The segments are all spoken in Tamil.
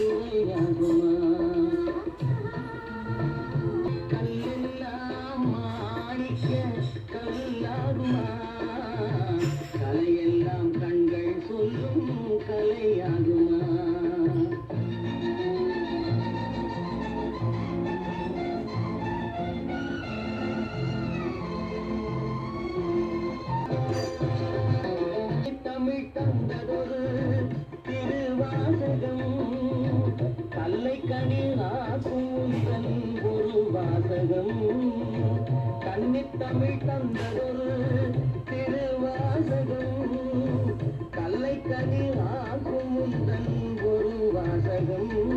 就那 கல்லை கனியாக்கும் ஒரு வாசகம் கன்னித் தமிழ் தந்ததொரு திருவாசகம். கல்லை கனியாக்கும் ஒரு வாசகம்.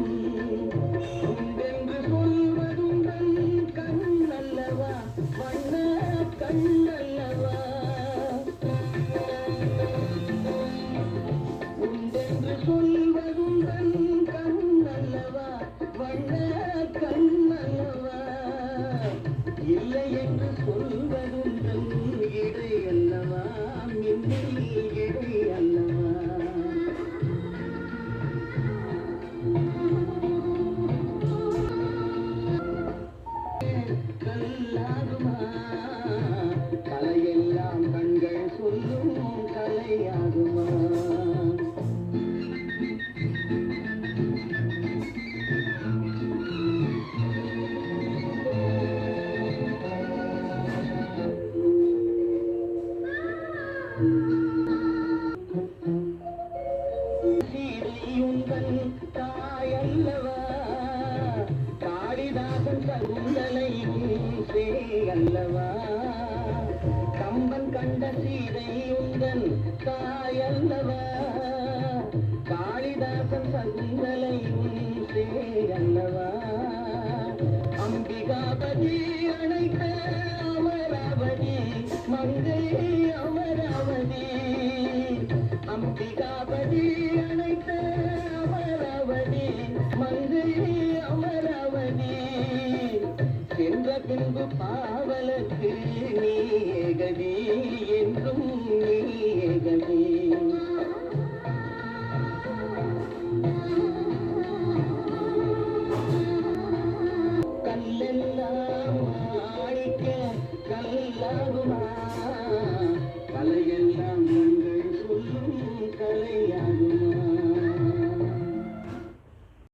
வண்ண இல்லை என்று சொல்வது காளிதாசன் சகுந்தலை அல்லவா கம்பன் கண்ட சீதை சீதையுந்தன் தாயல்லவா? காளிதாசன் சகுந்தலை சே அல்லவா அம்பிகாபதி திரும்ப பாவலக்கு நீ கதி என்றும் நீ கதி